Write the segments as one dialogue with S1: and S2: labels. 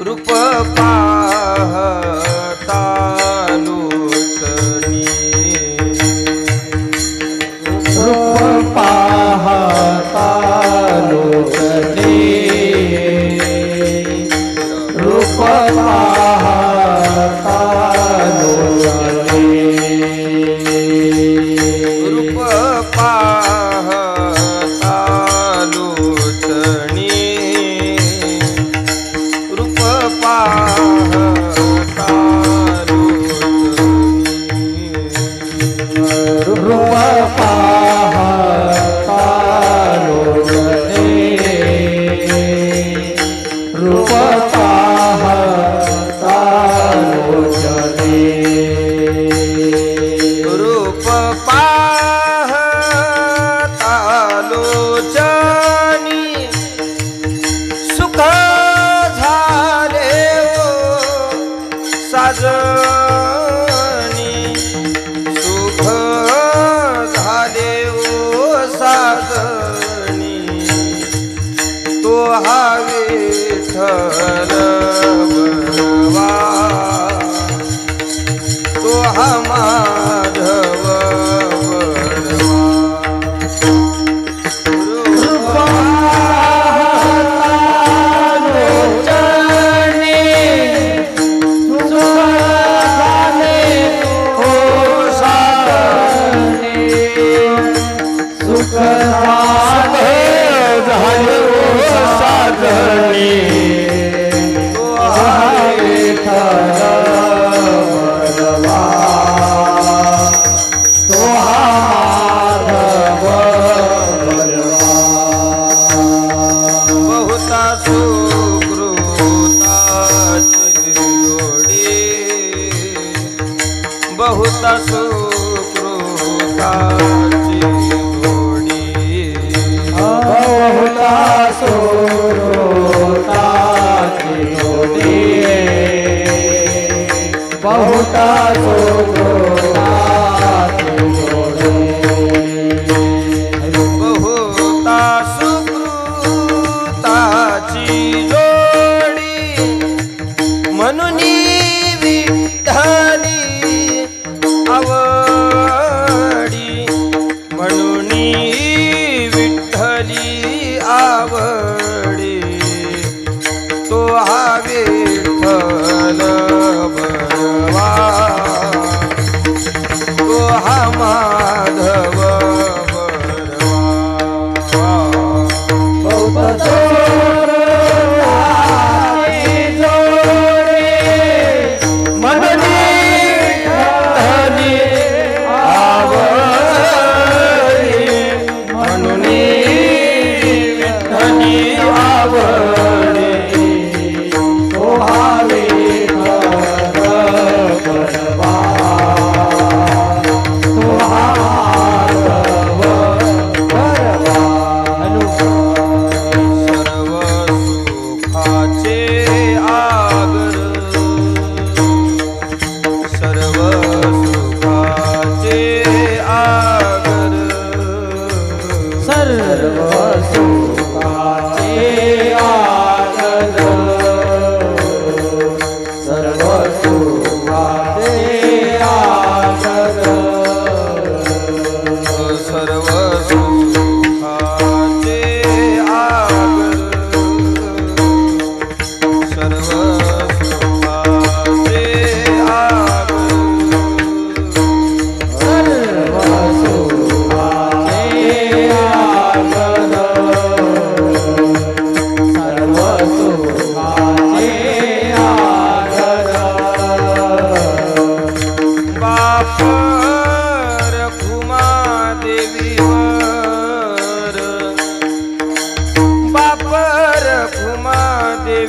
S1: રૂપ પા রূপা को हमारा सुकृताची गोडी बहुता सुकृताची 아.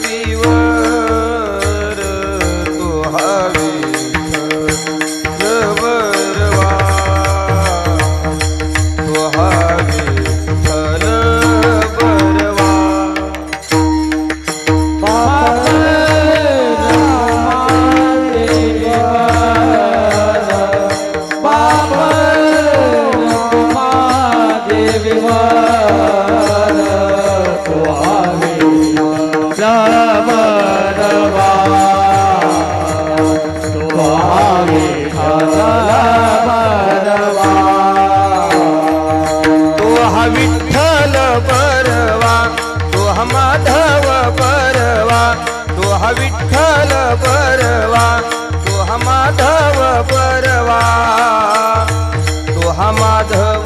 S1: we were. हा विठ्ठल तो हा माधव बरवा तो हा माधव